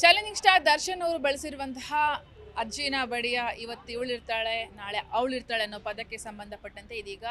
Challenging star Darshan ಅವರು ಬಳಸಿರುವಂತಹ ಅಜ್ಜಿನ ಬಡಿಯ ಇವತ್ತು ಇವಳಿರ್ತಾಳೆ ನಾಳೆ ಅವಳಿರ್ತಾಳೆ ಅನ್ನೋ ಪದಕ್ಕೆ ಸಂಬಂಧಪಟ್ಟಂತೆ ಇದೀಗ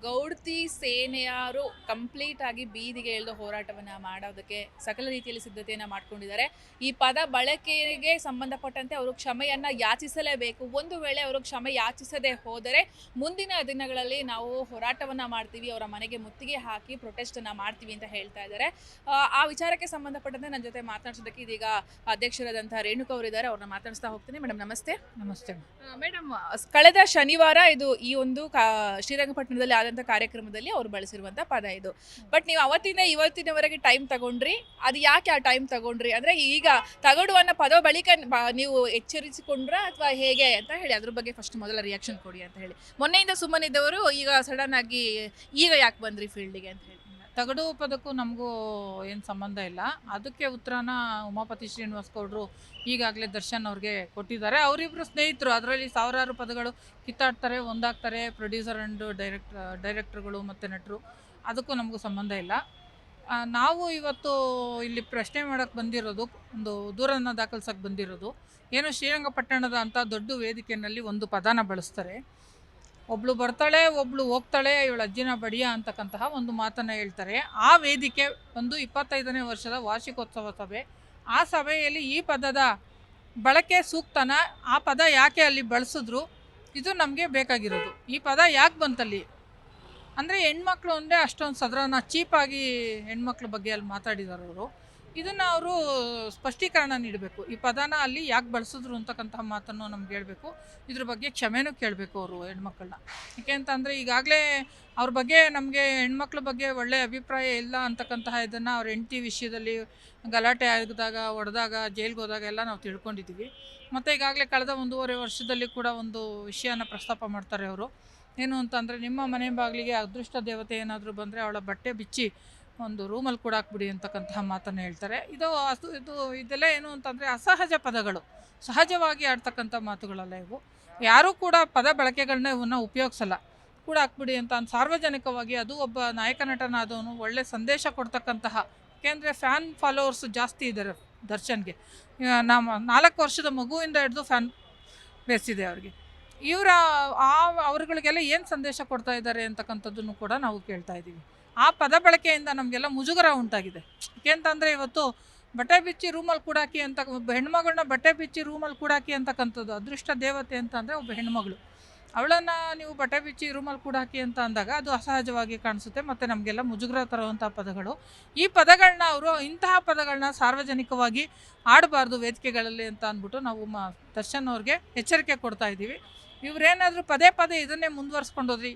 ಗೌಡ್ತಿ ಸೇನೆಯಾರು ಕಂಪ್ಲೀಟ್ ಆಗಿ ಬೀದಿಗೆ ಇಳಿದು ಹೋರಾಟವನ್ನ ಮಾಡೋದಕ್ಕೆ ಸಕಲ ರೀತಿಯಲ್ಲಿ ಸಿದ್ಧತೆಯನ್ನ ಮಾಡ್ಕೊಂಡಿದ್ದಾರೆ. ಈ ಪದ ಬಳಕೆಗೆ ಸಂಬಂಧಪಟ್ಟಂತೆ ಅವರು ಕ್ಷಮೆಯನ್ನ ಯಾಚಿಸಲೇಬೇಕು. ಒಂದು ವೇಳೆ ಅವರು ಕ್ಷಮೆ ಯಾಚಿಸದೆ ಹೋದರೆ ಮುಂದಿನ ದಿನಗಳಲ್ಲಿ ನಾವು ಹೋರಾಟವನ್ನ ಮಾಡ್ತೀವಿ ಅವರ ಮನೆಗೆ ಮುತ್ತಿಗೆ ಹಾಕಿ ಪ್ರೊಟೆಸ್ಟನ್ನು ಮಾಡ್ತೀವಿ ಅಂತ ಹೇಳ್ತಾ ಇದ್ದಾರೆ. ಆ, ಆ ವಿಚಾರಕ್ಕೆ ಸಂಬಂಧಪಟ್ಟಂತೆ ನನ್ನ ಜೊತೆ ಮಾತನಾಡಿಸೋದಕ್ಕೆ ಇದೀಗ ಅಧ್ಯಕ್ಷರಾದಂಥ ರೇಣುಕಾ ಅವರಿದ್ದಾರೆ. ಅವ್ರನ್ನ ಮಾತಾಡಿಸ್ತಾ ಹೋಗ್ತೀನಿ. ಮೇಡಮ್ ನಮಸ್ತೆ. ನಮಸ್ತೆ. ಮೇಡಮ್ ಕಳೆದ ಶನಿವಾರ ಇದು ಈ ಒಂದು ಕಾ ಶ್ರೀರಂಗಪಟ್ಟಣದಲ್ಲಿ ಆದಂಥ ಕಾರ್ಯಕ್ರಮದಲ್ಲಿ ಅವರು ಬಳಸಿರುವಂಥ ಪದ ಇದು. ಬಟ್ ನೀವು ಅವತ್ತಿಂದ ಇವತ್ತಿನವರೆಗೆ ಟೈಮ್ ತಗೊಂಡ್ರಿ ಅದು ಯಾಕೆ ಆ ಟೈಮ್ ತಗೊಂಡ್ರಿ? ಅಂದ್ರೆ ಈಗ ತಗಡು ಅನ್ನೋ ಪದ ಬಳಿಕ ನೀವು ಎಚ್ಚರಿಸಿಕೊಂಡ್ರ ಅಥವಾ ಹೇಗೆ ಅಂತ ಹೇಳಿ ಅದ್ರ ಬಗ್ಗೆ ಫಸ್ಟ್ ಮೊದಲ ರಿಯಾಕ್ಷನ್ ಕೊಡಿ ಅಂತ ಹೇಳಿ. ಮೊನ್ನೆಯಿಂದ ಸುಮ್ಮನಿದ್ದವರು ಈಗ ಸಡನ್ ಆಗಿ ಈಗ ಯಾಕೆ ಬಂದ್ರಿ ಫೀಲ್ಡಿಗೆ ಅಂತ ಹೇಳಿ. ತಗಡು ಪದಕ್ಕೂ ನಮಗೂ ಏನು ಸಂಬಂಧ ಇಲ್ಲ. ಅದಕ್ಕೆ ಉತ್ತರನ ಉಮಾಪತಿ ಶ್ರೀನಿವಾಸ್ ಗೌಡರು ಈಗಾಗಲೇ ದರ್ಶನ್ ಅವ್ರಿಗೆ ಕೊಟ್ಟಿದ್ದಾರೆ. ಅವರಿಬ್ಬರು ಸ್ನೇಹಿತರು, ಅದರಲ್ಲಿ ಸಾವಿರಾರು ಪದಗಳು ಕಿತ್ತಾಡ್ತಾರೆ, ಒಂದಾಗ್ತಾರೆ ಪ್ರೊಡ್ಯೂಸರ್ ಆ್ಯಂಡ್ ಡೈರೆಕ್ಟ್ ಡೈರೆಕ್ಟರ್ಗಳು ಮತ್ತು ನಟರು. ಅದಕ್ಕೂ ನಮಗೂ ಸಂಬಂಧ ಇಲ್ಲ. ನಾವು ಇವತ್ತು ಇಲ್ಲಿ ಪ್ರಶ್ನೆ ಮಾಡೋಕ್ಕೆ ಬಂದಿರೋದು, ಒಂದು ದೂರನ್ನು ದಾಖಲಿಸೋಕ್ಕೆ ಬಂದಿರೋದು, ಏನು ಶ್ರೀರಂಗಪಟ್ಟಣದ ಅಂಥ ದೊಡ್ಡ ವೇದಿಕೆಯಲ್ಲಿ ಒಂದು ಪದನ ಬಳಸ್ತಾರೆ. ಒಬ್ಳು ಬರ್ತಾಳೆ, ಒಬ್ಳು ಹೋಗ್ತಾಳೆ, ಇವಳು ಅಜ್ಜಿನ ಬಡಿಯ ಅಂತಕ್ಕಂತಹ ಒಂದು ಮಾತನ್ನು ಹೇಳ್ತಾರೆ. ಆ ವೇದಿಕೆ ಒಂದು ಇಪ್ಪತ್ತೈದನೇ ವರ್ಷದ ವಾರ್ಷಿಕೋತ್ಸವ ಸಭೆ. ಆ ಸಭೆಯಲ್ಲಿ ಈ ಪದದ ಬಳಕೆ ಸೂಕ್ತನ? ಆ ಪದ ಯಾಕೆ ಅಲ್ಲಿ ಬಳಸಿದ್ರು? ಇದು ನಮಗೆ ಬೇಕಾಗಿರೋದು. ಈ ಪದ ಯಾಕೆ ಬಂತಲ್ಲಿ? ಅಂದರೆ ಹೆಣ್ಮಕ್ಳು ಅಂದರೆ ಅಷ್ಟೊಂದು ಸದರನ ಚೀಪಾಗಿ ಹೆಣ್ಮಕ್ಳ ಬಗ್ಗೆ ಅಲ್ಲಿ ಮಾತಾಡಿದಾರೆ ಅವರು ಇದನ್ನು ಅವರು ಸ್ಪಷ್ಟೀಕರಣ ನೀಡಬೇಕು. ಈ ಪದನ ಅಲ್ಲಿ ಯಾಕೆ ಬಳಸಿದ್ರು ಅಂತಕ್ಕಂತಹ ಮಾತನ್ನು ನಮ್ಗೆ ಹೇಳಬೇಕು. ಇದ್ರ ಬಗ್ಗೆ ಕ್ಷಮೆನೂ ಕೇಳಬೇಕು ಅವರು ಹೆಣ್ಮಕ್ಳನ್ನ. ಯಾಕೆ ಅಂತಂದರೆ ಈಗಾಗಲೇ ಅವ್ರ ಬಗ್ಗೆ ನಮಗೆ ಹೆಣ್ಮಕ್ಳ ಬಗ್ಗೆ ಒಳ್ಳೆಯ ಅಭಿಪ್ರಾಯ ಇಲ್ಲ ಅಂತಕ್ಕಂತಹ ಇದನ್ನು ಅವ್ರ ಹೆಂಡತಿ ವಿಷಯದಲ್ಲಿ ಗಲಾಟೆ ಆಗಿದಾಗ, ಹೊಡೆದಾಗ, ಜೈಲ್ಗೆ ಹೋದಾಗ ಎಲ್ಲ ನಾವು ತಿಳ್ಕೊಂಡಿದ್ದೀವಿ ಮತ್ತು ಈಗಾಗಲೇ ಕಳೆದ ಒಂದೂವರೆ ವರ್ಷದಲ್ಲಿ ಕೂಡ ಒಂದು ವಿಷಯನ ಪ್ರಸ್ತಾಪ ಮಾಡ್ತಾರೆ ಅವರು. ಏನು ಅಂತಂದರೆ, ನಿಮ್ಮ ಮನೆ ಬಾಗಿಲಿಗೆ ಅದೃಷ್ಟ ದೇವತೆ ಏನಾದರೂ ಬಂದರೆ ಅವಳ ಬಟ್ಟೆ ಬಿಚ್ಚಿ ಒಂದು ರೂಮಲ್ಲಿ ಕೂಡ ಹಾಕ್ಬಿಡಿ ಅಂತಕ್ಕಂತಹ ಮಾತನ್ನು ಹೇಳ್ತಾರೆ. ಇದು ಅದು ಇದು ಇದೆಲ್ಲ ಏನು ಅಂತಂದರೆ ಅಸಹಜ ಪದಗಳು. ಸಹಜವಾಗಿ ಆಡ್ತಕ್ಕಂಥ ಮಾತುಗಳಲ್ಲ ಇವು. ಯಾರೂ ಕೂಡ ಪದ ಬಳಕೆಗಳನ್ನ ಇವನ್ನ ಉಪಯೋಗಿಸಲ್ಲ. ಕೂಡ ಹಾಕ್ಬಿಡಿ ಅಂತ ಸಾರ್ವಜನಿಕವಾಗಿ ಅದು ಒಬ್ಬ ನಾಯಕ ನಟನಾದವನು ಒಳ್ಳೆ ಸಂದೇಶ ಕೊಡ್ತಕ್ಕಂತಹ, ಯಾಕೆಂದರೆ ಫ್ಯಾನ್ ಫಾಲೋವರ್ಸ್ ಜಾಸ್ತಿ ಇದ್ದಾರೆ ದರ್ಶನ್ಗೆ. ನಮ್ಮ ನಾಲ್ಕು ವರ್ಷದ ಮಗುವಿಂದ ಹಿಡಿದು ಫ್ಯಾನ್ ಬೇಸಿದೆ ಅವ್ರಿಗೆ. ಇವರ ಆ, ಅವ್ರುಗಳಿಗೆಲ್ಲ ಏನು ಸಂದೇಶ ಕೊಡ್ತಾ ಇದ್ದಾರೆ ಅಂತಕ್ಕಂಥದ್ದನ್ನು ಕೂಡ ನಾವು ಕೇಳ್ತಾ ಇದ್ದೀವಿ. ಆ ಪದ ಬಳಕೆಯಿಂದ ನಮಗೆಲ್ಲ ಮುಜುಗರ ಉಂಟಾಗಿದೆ. ಏಕೆಂತಂದರೆ ಇವತ್ತು ಬಟ್ಟೆ ಬಿಚ್ಚಿ ರೂಮಲ್ಲಿ ಕೂಡಾಕಿ ಅಂತ ಒಬ್ಬ ಹೆಣ್ಮಗಳನ್ನ ಬಟ್ಟೆ ಬಿಚ್ಚಿ ರೂಮಲ್ಲಿ ಕೂಡಾಕಿ ಅಂತಕ್ಕಂಥದ್ದು ಅದೃಷ್ಟ ದೇವತೆ ಅಂತಂದರೆ ಒಬ್ಬ ಹೆಣ್ಮಗಳು. ಅವಳನ್ನು ನೀವು ಬಟ್ಟೆ ಬಿಚ್ಚಿ ರೂಮಲ್ಲಿ ಕೂಡಾಕಿ ಅಂತ ಅಂದಾಗ ಅದು ಅಸಹಜವಾಗಿ ಕಾಣಿಸುತ್ತೆ, ಮತ್ತು ನಮಗೆಲ್ಲ ಮುಜುಗರ ತರುವಂಥ ಪದಗಳು. ಈ ಪದಗಳನ್ನ ಅವರು, ಇಂತಹ ಪದಗಳನ್ನ ಸಾರ್ವಜನಿಕವಾಗಿ ಆಡಬಾರ್ದು ವೇದಿಕೆಗಳಲ್ಲಿ ಅಂತ ಅಂದ್ಬಿಟ್ಟು ನಾವು ಮ, ದರ್ಶನ್ ಅವ್ರಿಗೆ ಎಚ್ಚರಿಕೆ ಕೊಡ್ತಾ ಇದ್ದೀವಿ. ಇವರೇನಾದರೂ ಪದೇ ಪದೇ ಇದನ್ನೇ ಮುಂದುವರ್ಸ್ಕೊಂಡೋದ್ರಿ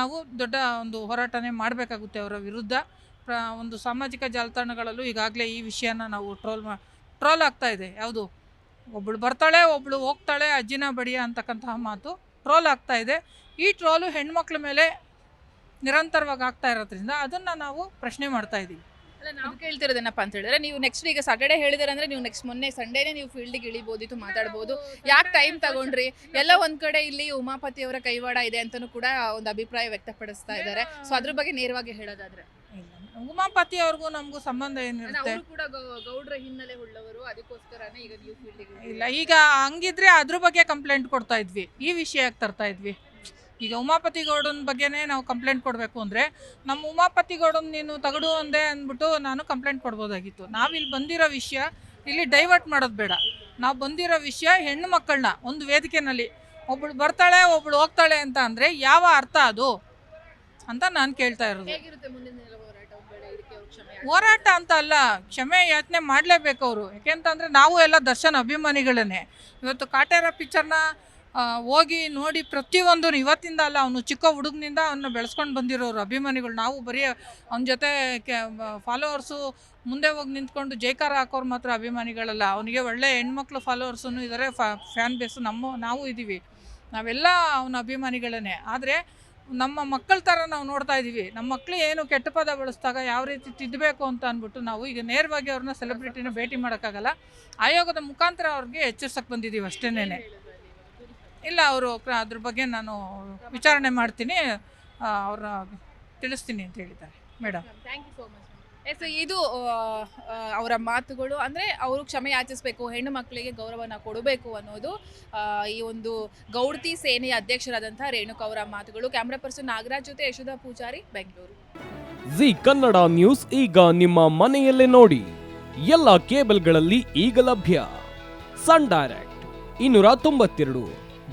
ನಾವು ದೊಡ್ಡ ಒಂದು ಹೋರಾಟನೇ ಮಾಡಬೇಕಾಗುತ್ತೆ ಅವರ ವಿರುದ್ಧ. ಒಂದು ಸಾಮಾಜಿಕ ಜಾಲತಾಣಗಳಲ್ಲೂ ಈಗಾಗಲೇ ಈ ವಿಷಯನ ನಾವು ಟ್ರೋಲ್ ಮಾ, ಟ್ರೋಲ್ ಆಗ್ತಾ ಇದೆ. ಯಾವುದು? ಒಬ್ಬಳು ಬರ್ತಾಳೆ ಒಬ್ಬಳು ಹೋಗ್ತಾಳೆ, ಅಜ್ಜಿನ ಬಡಿಯ ಅಂತಕ್ಕಂತಹ ಮಾತು ಟ್ರೋಲ್ ಆಗ್ತಾ ಇದೆ. ಈ ಟ್ರೋಲು ಹೆಣ್ಮಕ್ಳ ಮೇಲೆ ನಿರಂತರವಾಗಿ ಆಗ್ತಾ ಇರೋದ್ರಿಂದ ಅದನ್ನು ನಾವು ಪ್ರಶ್ನೆ ಮಾಡ್ತಾ ಇದ್ದೀವಿ ನಾವು ಕೇಳ್ತಿರೋದೇನಪ್ಪ ಅಂತ ಹೇಳಿದ್ರೆ ನೀವು ನೆಕ್ಸ್ಟ್ ಈಗ ಸಾಟರ್ಡೆ ಹೇಳಿದಾರೆ ಅಂದ್ರೆ ನೀವು ನೆಕ್ಸ್ಟ್ ಮೊನ್ನೆ ಸಂಡೇನೆ ನೀವು ಫೀಲ್ಡಿಗೆ ಇಳಿಬೋದಿತ್ತು ಮಾತಾಡ್ಬೋದು. ಯಾಕೆ ಟೈಮ್ ತಗೊಂಡ್ರಿ? ಎಲ್ಲ ಒಂದ್ ಕಡೆ ಇಲ್ಲಿ ಉಮಾಪತಿ ಅವರ ಕೈವಾಡ ಇದೆ ಅಂತಾನೂ ಕೂಡ ಒಂದು ಅಭಿಪ್ರಾಯ ವ್ಯಕ್ತಪಡಿಸ್ತಾ ಇದ್ದಾರೆ ಸೊ ಅದ್ರ ಬಗ್ಗೆ ನೇರವಾಗಿ ಹೇಳೋದಾದ್ರೆ. ಉಮಾಪತಿ ಅವ್ರಿಗೂ ನಮಗೂ ಸಂಬಂಧ ಏನಿರುತ್ತೆ? ಕೂಡ ಗೌಡ್ರ ಹಿನ್ನೆಲೆ ಉಳ್ಳವರು ಅದಕ್ಕೋಸ್ಕರನೇ ಈಗ ನೀವು ಫೀಲ್ಡಿಗೆ ಇಲ್ಲ ಈಗ ಹಂಗಿದ್ರೆ ಅದ್ರ ಬಗ್ಗೆ ಕಂಪ್ಲೇಂಟ್ ಕೊಡ್ತಾ ಇದ್ವಿ. ಈ ವಿಷಯಕ್ಕೆ ತರ್ತಾ ಇದ್ವಿ. ಈಗ ಉಮಾಪತಿ ಗೌಡನ ಬಗ್ಗೆನೇ ನಾವು ಕಂಪ್ಲೇಂಟ್ ಕೊಡಬೇಕು ಅಂದರೆ ನಮ್ಮ ಉಮಾಪತಿ ಗೌಡನ ನೀನು ತಗಡು ಅಂದೆ ಅಂದ್ಬಿಟ್ಟು ನಾನು ಕಂಪ್ಲೇಂಟ್ ಕೊಡ್ಬೋದಾಗಿತ್ತು. ನಾವಿಲ್ಲಿ ಬಂದಿರೋ ವಿಷಯ ಇಲ್ಲಿ ಡೈವರ್ಟ್ ಮಾಡೋದು ಬೇಡ. ನಾವು ಬಂದಿರೋ ವಿಷಯ ಹೆಣ್ಣು ಮಕ್ಕಳನ್ನ ಒಂದು ವೇದಿಕೆನಲ್ಲಿ ಒಬ್ಬಳು ಬರ್ತಾಳೆ ಒಬ್ಬಳು ಹೋಗ್ತಾಳೆ ಅಂತ ಅಂದರೆ ಯಾವ ಅರ್ಥ ಅದು? ಅಂತ ನಾನು ಕೇಳ್ತಾ ಇರೋದು. ಹೋರಾಟ? ಅಂತ ಅಲ್ಲ ಕ್ಷಮೆ ಯಾಚನೆ ಮಾಡಲೇಬೇಕು ಅವರು. ಯಾಕೆಂತಂದರೆ ನಾವು ಎಲ್ಲ ದರ್ಶನ್ ಅಭಿಮಾನಿಗಳನ್ನೇ. ಇವತ್ತು ಕಾಟೇರ ಪಿಕ್ಚರ್ನ ಹೋಗಿ ನೋಡಿ ಪ್ರತಿಯೊಂದು ಇವತ್ತಿಂದ ಅಲ್ಲ, ಅವನು ಚಿಕ್ಕ ಹುಡುಗನಿಂದ ಅವನ್ನ ಬೆಳೆಸ್ಕೊಂಡು ಬಂದಿರೋರು ಅಭಿಮಾನಿಗಳು. ನಾವು ಬರೀ ಅವನ ಜೊತೆ ಫಾಲೋವರ್ಸು ಮುಂದೆ ಹೋಗಿ ನಿಂತ್ಕೊಂಡು ಜೈಕಾರ ಹಾಕೋರು ಮಾತ್ರ ಅಭಿಮಾನಿಗಳಲ್ಲ. ಅವನಿಗೆ ಒಳ್ಳೆ ಹೆಣ್ಮಕ್ಳು ಫಾಲೋವರ್ಸೂ ಇದ್ದಾರೆ ಫ್ಯಾನ್ ಬೇಸು ನಮ್ಮ, ನಾವು ಇದ್ದೀವಿ ನಾವೆಲ್ಲ ಅವನ ಅಭಿಮಾನಿಗಳೇ ಆದರೆ ನಮ್ಮ ಮಕ್ಕಳ ಥರ ನಾವು ನೋಡ್ತಾ ಇದ್ದೀವಿ ನಮ್ಮ ಮಕ್ಕಳು ಏನು ಕೆಟ್ಟ ಪದ ಬಳಸಿದಾಗ ಯಾವ ರೀತಿ ತಿದ್ದಬೇಕು ಅಂತ ಅಂದ್ಬಿಟ್ಟು ನಾವು ಈಗ ನೇರವಾಗಿ ಅವ್ರನ್ನ ಸೆಲೆಬ್ರಿಟಿನ ಭೇಟಿ ಮಾಡೋಕ್ಕಾಗಲ್ಲ. ಆಯೋಗದ ಮುಖಾಂತರ ಅವ್ರಿಗೆ ಎಚ್ಚರಿಸಕ್ಕೆ ಬಂದಿದ್ದೀವಿ ಅಷ್ಟೇನೆ ಇಲ್ಲ ಅವರು ಅದ್ರ ಬಗ್ಗೆ ನಾನು ವಿಚಾರಣೆ ಮಾಡ್ತೀನಿ. ಅವ್ರನ್ನ ತಿಳಿಸ್ತೀನಿ ಅಂತ ಹೇಳಿದ್ದಾರೆ. Madam thank you so much yes ಇದು ಅವರ ಮಾತುಗಳು ಅಂದರೆ ಅವರು ಕ್ಷಮೆ ಯಾಚಿಸಬೇಕು ಹೆಣ್ಣು ಮಕ್ಕಳಿಗೆ ಗೌರವನ ಕೊಡಬೇಕು ಅನ್ನೋದು ಈ ಒಂದು ಗೌಡತಿ ಸೇನೆಯ ಅಧ್ಯಕ್ಷರಾದಂಥ ರೇಣುಕಾ ಅವರ ಮಾತುಗಳು. ಕ್ಯಾಮ್ರಾ ಪರ್ಸನ್ ನಾಗರಾಜ್ ಜೊತೆ ಯಶೋಧ ಪೂಜಾರಿ ಬೆಂಗಳೂರು ಜಿ ಕನ್ನಡ ನ್ಯೂಸ್ ಈಗ ನಿಮ್ಮ ಮನೆಯಲ್ಲೇ ನೋಡಿ. ಎಲ್ಲ ಕೇಬಲ್ಗಳಲ್ಲಿ ಈಗ ಲಭ್ಯ. ಸನ್ ಡೈರೆಕ್ಟ್ ಇನ್ನೂರ ತೊಂಬತ್ತೆರಡು.